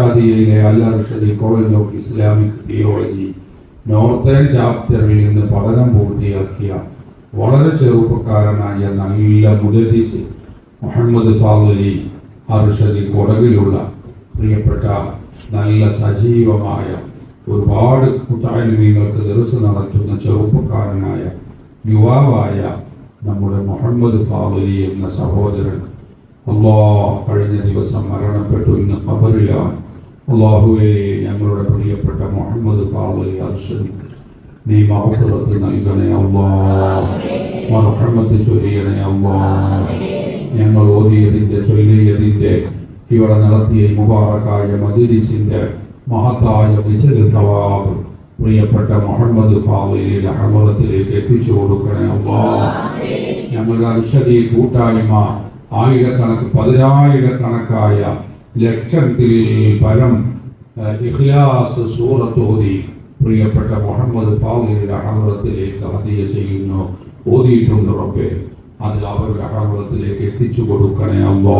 ഇർഷാദിയയിലെ Al Arshadi college of Islamic theology northern ചാപ്റ്ററിൽ നിന്ന് പഠനം പൂർത്തിയാക്കിയ വളരെ ചെറുപ്പക്കാരനായ നല്ല മുദരീസ് മുഹമ്മദ് ഫാദലി അർഷദി കൊടകിലുള്ള പ്രിയപ്പെട്ട നല്ല സജീവമായ ഒരുപാട് കുട്ടായ്മീങ്ങൾക്ക് ദിവസം നടത്തുന്ന ചെറുപ്പക്കാരനായ യുവാവായ നമ്മുടെ മുഹമ്മദ് ഫാദലി എന്ന സഹോദരൻ. അള്ളാ കഴിഞ്ഞ ദിവസം മരണപ്പെട്ടു. അള്ളാഹുവെ ഞങ്ങളുടെ പ്രിയപ്പെട്ട മുഹമ്മദ് ഫാദലി അർഷദിക്ക് നീ മഹഫറത്ത് നൽകണേ അള്ളാ. മറഹമത്ത് ചൊരിയണേ അള്ളാ. ഞങ്ങൾ ഓതിയതിന്റെ ചൊല്ലിയതിന്റെ ഇവിടെ നടത്തിയ മുബാറക്കായ മജിലിസിന്റെ മഹത്തായ വിജയ സവാബ് പ്രിയപ്പെട്ട മുഹമ്മദ് ഫാദലിയുടെ ഹമറത്തിലേക്ക് എത്തിച്ചു കൊടുക്കണേ അള്ളാ. ഞങ്ങളുടെ അർഷദി കൂട്ടായ്മ ആയിരക്കണക്ക് പതിനായിരക്കണക്കായ ലക്ഷത്തിൽ പരം ഇഖ്ലാസ് സൂറത്ത് ഓതി പ്രിയപ്പെട്ട മുഹമ്മദ് ഫാദിയുടെ ഹമറത്തിലേക്ക് ഹദിയ ചെയ്യുന്നു. ഓതിയിട്ടുണ്ട് റബ്ബെ അത് അവരുടെ ഹമറത്തിലേക്ക് എത്തിച്ചു കൊടുക്കണേ അല്ലോ.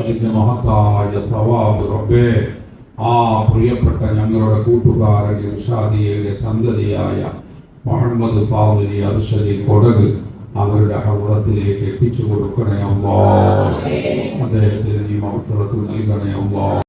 അതിന്റെ മഹത്തായ സവാബ് റബ്ബെ ആ പ്രിയപ്പെട്ട ഞങ്ങളുടെ കൂട്ടുകാരൻ ഇർഷാദിയയുടെ സന്തതിയായ മുഹമ്മദ് ഫാദിലി അർഷദി കൊടക് അവരുടെ ഹൗറത്തിലേക്ക് എത്തിച്ചു കൊടുക്കണേ അല്ലോ. അദ്ദേഹത്തിന് നൽകണേ അല്ലോ